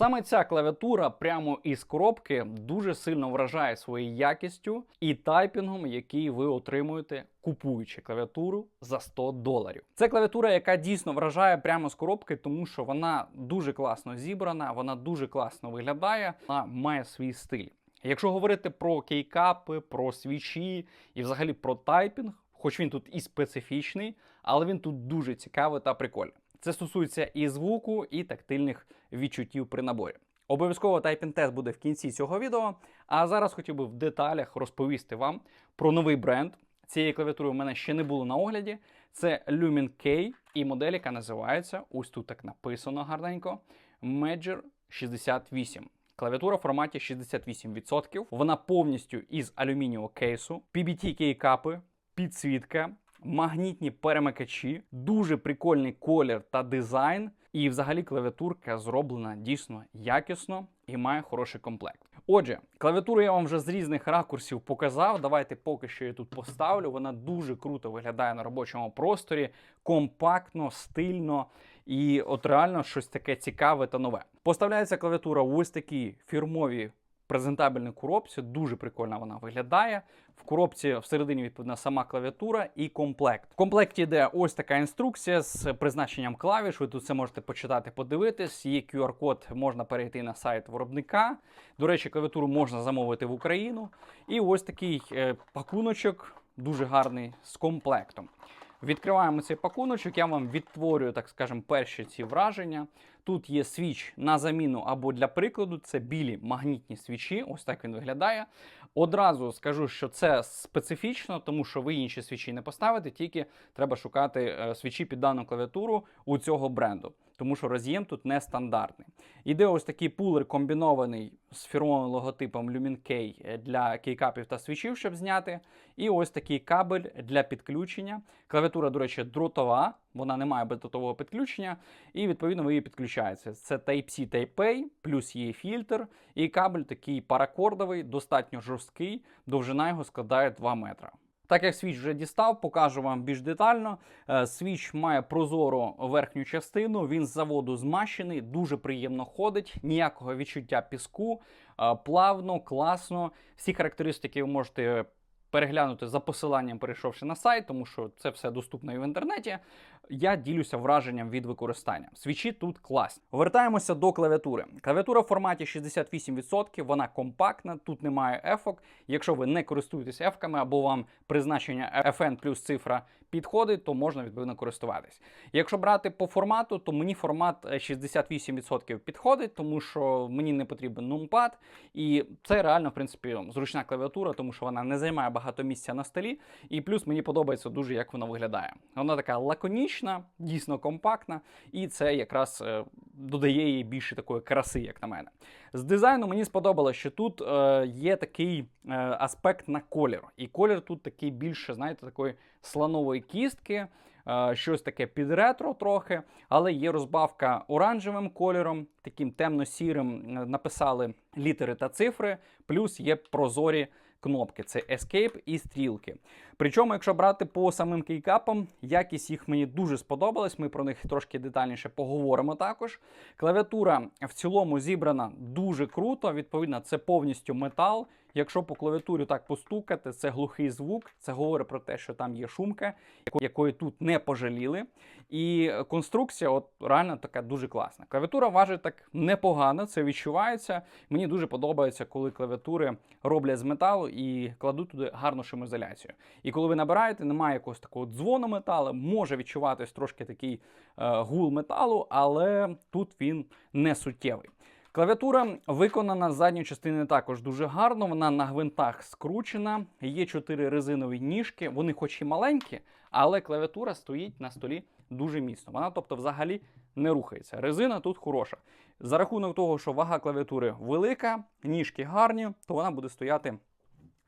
Саме ця клавіатура прямо із коробки дуже сильно вражає своєю якістю і тайпінгом, який ви отримуєте, купуючи клавіатуру за 100 доларів. Це клавіатура, яка дійсно вражає прямо з коробки, тому що вона дуже класно зібрана, вона дуже класно виглядає, вона має свій стиль. Якщо говорити про кейкапи, про свічі і взагалі про тайпінг, хоч він тут і специфічний, але він тут дуже цікавий та прикольний. Це стосується і звуку, і тактильних відчуттів при наборі. Обов'язково тайпінг-тест буде в кінці цього відео. А зараз хотів би в деталях розповісти вам про новий бренд. Цієї клавіатури в мене ще не було на огляді. Це Lumen K і модель, яка називається, ось тут так написано гарненько, Major 68. Клавіатура в форматі 68%. Вона повністю із алюмінієвого кейсу, PBT кейкапи, підсвітка, магнітні перемикачі, дуже прикольний колір та дизайн. І взагалі клавіатурка зроблена дійсно якісно і має хороший комплект. Отже, клавіатуру я вам вже з різних ракурсів показав. Давайте поки що я тут поставлю. Вона дуже круто виглядає на робочому просторі, компактно, стильно і от реально щось таке цікаве та нове. Поставляється клавіатура в ось такій фірмовій презентабельній коробці. Дуже прикольно вона виглядає. В коробці всередині відповідна сама клавіатура і комплект. В комплекті йде ось така інструкція з призначенням клавіш. Ви тут це можете почитати, подивитись. Є QR-код, можна перейти на сайт виробника. До речі, клавіатуру можна замовити в Україну. І ось такий е, пакуночок, дуже гарний з комплектом. Відкриваємо цей пакуночок, я вам відтворюю, так скажемо, перші ці враження. Тут є свіч на заміну або для прикладу, це білі магнітні свічі, ось так він виглядає. Одразу скажу, що це специфічно, тому що ви інші свічі не поставите, тільки треба шукати е, свічі під дану клавіатуру у цього бренду, тому що роз'єм тут нестандартний. Іде ось такий пулер комбінований з фірмовим логотипом Lumen K для кейкапів та свічів, щоб зняти. І ось такий кабель для підключення. Клавіатура, до речі, дротова, вона не має бездротового підключення, і відповідно ви її підключаєте. Це Type-C Type-A, плюс є фільтр, і кабель такий паракордовий, достатньо жорсткий, довжина його складає 2 метра. Так як свіч вже дістав, покажу вам більш детально. Е, Свіч має прозору верхню частину, він з заводу змащений, дуже приємно ходить, ніякого відчуття піску, е, плавно, класно. Всі характеристики ви можете переглянути за посиланням, перейшовши на сайт, тому що це все доступно і в інтернеті. Я ділюся враженням від використання. Свічі тут класні. Вертаємося до клавіатури. Клавіатура в форматі 68%, вона компактна, тут немає ефок. Якщо ви не користуєтесь ефками або вам призначення FN плюс цифра підходить, то можна відповідно користуватись. Якщо брати по формату, то мені формат 68% підходить, тому що мені не потрібен нумпад, і це реально, в принципі, зручна клавіатура, тому що вона не займає багато місця на столі. І плюс мені подобається дуже, як вона виглядає. Вона така лаконічна, дійсно компактна, і це якраз е, додає їй більше такої краси, як на мене. З дизайну мені сподобалося, що тут е, є такий е, аспект на колір. І колір тут такий більше, знаєте, такої слонової кістки, щось таке під ретро трохи, але є розбавка оранжевим кольором, таким темно-сірим написали літери та цифри, плюс є прозорі кнопки: це Escape і стрілки. Причому, якщо брати по самим кейкапам, якість їх мені дуже сподобалась. Ми про них трошки детальніше поговоримо також. Клавіатура в цілому зібрана дуже круто. Відповідно, це повністю метал. Якщо по клавіатурі так постукати, це глухий звук. Це говорить про те, що там є шумка, якої тут не пожаліли. І конструкція, от реально така дуже класна. Клавіатура важить так непогано, це відчувається. Мені дуже подобається, коли клавіатури роблять з металу і кладуть туди гарну шумоізоляцію. І коли ви набираєте, немає якогось такого дзвону металу, може відчуватись трошки такий е, гул металу, але тут він не суттєвий. Клавіатура виконана з задньої частини також дуже гарно. Вона на гвинтах скручена. Є чотири резинові ніжки. Вони, хоч і маленькі, але клавіатура стоїть на столі дуже міцно. Вона, тобто, взагалі не рухається. Резина тут хороша. За рахунок того, що вага клавіатури велика, ніжки гарні, то вона буде стояти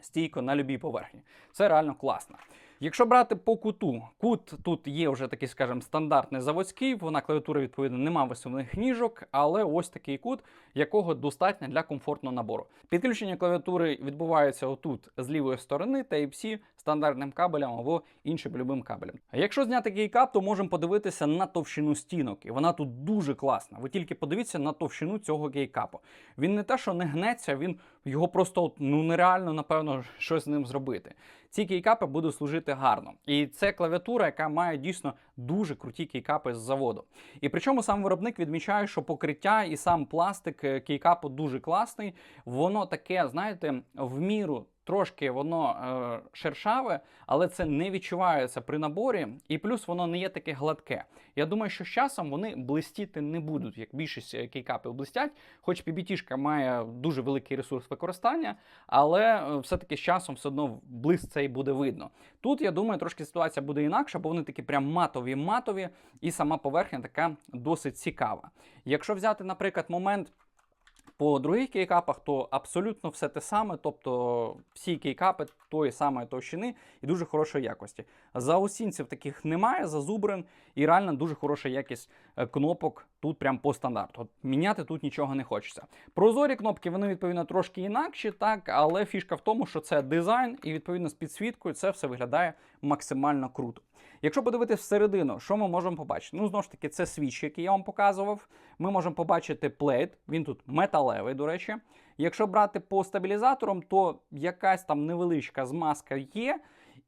стійко на любій поверхні. Це реально класно. Якщо брати по куту, кут тут є вже такий, скажімо, стандартний заводський, вона клавіатура, відповідно, нема висувних ніжок, але ось такий кут, якого достатньо для комфортного набору. Підключення клавіатури відбувається отут з лівої сторони, Type-C стандартним кабелем або іншим любим кабелем. Якщо зняти кейкап, то можемо подивитися на товщину стінок, і вона тут дуже класна. Ви тільки подивіться на товщину цього кейкапу. Він не те, що не гнеться, він його просто ну нереально, напевно, щось з ним зробити. Ці кейкапи будуть служити гарно. І це клавіатура, яка має дійсно дуже круті кейкапи з заводу. І причому сам виробник відмічає, що покриття і сам пластик е, кейкапу дуже класний. Воно таке, знаєте, в міру. Трошки воно е, шершаве, але це не відчувається при наборі, і плюс воно не є таке гладке. Я думаю, що з часом вони блистіти не будуть, як більшість е, кейкапів блистять. Хоч PBT має дуже великий ресурс використання, але е, все-таки з часом все одно блиск цей буде видно. Тут я думаю, трошки ситуація буде інакша, бо вони такі прям матові матові, і сама поверхня така досить цікава. Якщо взяти, наприклад, момент. По других кейкапах то абсолютно все те саме, тобто всі кейкапи тої самої товщини і дуже хорошої якості. Заусінців таких немає, зазубрин і реально дуже хороша якість кнопок тут прям по стандарту. От міняти тут нічого не хочеться. Прозорі кнопки вони відповідно трошки інакші, так, але фішка в тому, що це дизайн, і відповідно з підсвіткою це все виглядає максимально круто. Якщо подивитися всередину, що ми можемо побачити? Ну, знову ж таки, це свіч, який я вам показував. Ми можемо побачити плейт, він тут металевий, до речі. Якщо брати по стабілізаторам, то якась там невеличка змазка є.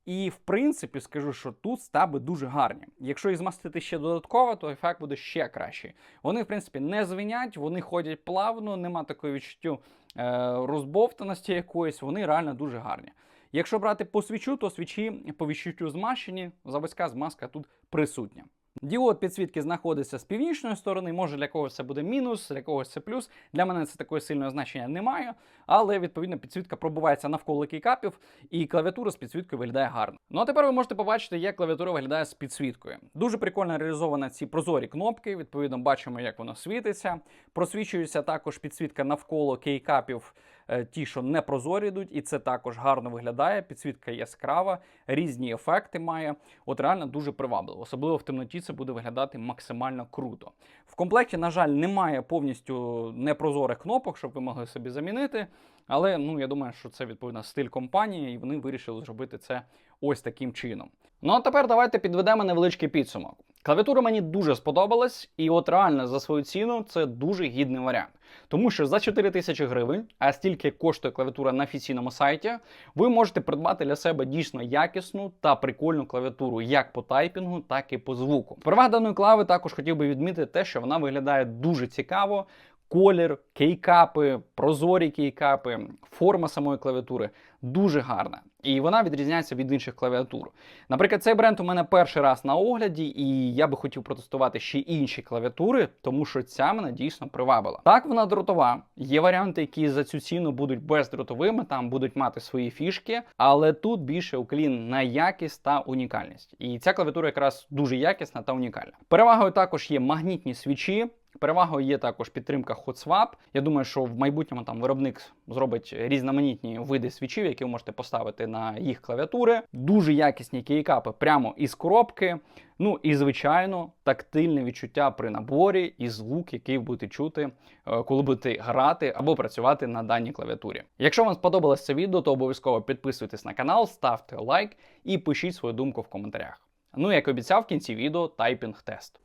І в принципі скажу, що тут стаби дуже гарні. Якщо їх змастити ще додатково, то ефект буде ще кращий. Вони, в принципі, не звинять, вони ходять плавно, нема такої відчуттю е, розбовтаності якоїсь, вони реально дуже гарні. Якщо брати по свічу, то свічі по відчуттю змащені, заводська змазка тут присутня. Діод підсвітки знаходиться з північної сторони, може для когось це буде мінус, для когось це плюс. Для мене це такого сильного значення немає, але відповідно підсвітка пробувається навколо кейкапів, і клавіатура з підсвіткою виглядає гарно. Ну а тепер ви можете побачити, як клавіатура виглядає з підсвіткою. Дуже прикольно реалізовано ці прозорі кнопки. Відповідно, бачимо, як воно світиться. Просвічується також підсвітка навколо кейкапів. Е, Ті, що не прозорі йдуть, і це також гарно виглядає. Підсвітка яскрава, різні ефекти має. От реально дуже привабливо. Особливо в темноті це буде виглядати максимально круто. В комплекті, на жаль, немає повністю непрозорих кнопок, щоб ви могли собі замінити. Але ну я думаю, що це відповідно стиль компанії, і вони вирішили зробити це ось таким чином. Ну а тепер давайте підведемо невеличкий підсумок. Клавіатура мені дуже сподобалась, і от реально за свою ціну це дуже гідний варіант. Тому що за 4 тисячі гривень, а стільки коштує клавіатура на офіційному сайті, ви можете придбати для себе дійсно якісну та прикольну клавіатуру як по тайпінгу, так і по звуку. Перевага даної клави також хотів би відмітити те, що вона виглядає дуже цікаво. Колір, кейкапи, прозорі кейкапи, форма самої клавіатури дуже гарна. І вона відрізняється від інших клавіатур. Наприклад, цей бренд у мене перший раз на огляді, і я би хотів протестувати ще інші клавіатури, тому що ця мене дійсно привабила. Так, вона дротова. Є варіанти, які за цю ціну будуть бездротовими, там будуть мати свої фішки, але тут більше уклін на якість та унікальність. І ця клавіатура якраз дуже якісна та унікальна. Перевагою також є магнітні свічі. Перевагою є також підтримка HotSwap. Я думаю, що в майбутньому там виробник зробить різноманітні види свічів, які ви можете поставити на їх клавіатури. Дуже якісні кейкапи прямо із коробки. Ну і звичайно, тактильне відчуття при наборі і звук, який ви будете чути, е, коли будете грати або працювати на даній клавіатурі. Якщо вам сподобалось це відео, то обов'язково підписуйтесь на канал, ставте лайк і пишіть свою думку в коментарях. Ну, як обіцяв в кінці відео тайпінг тест.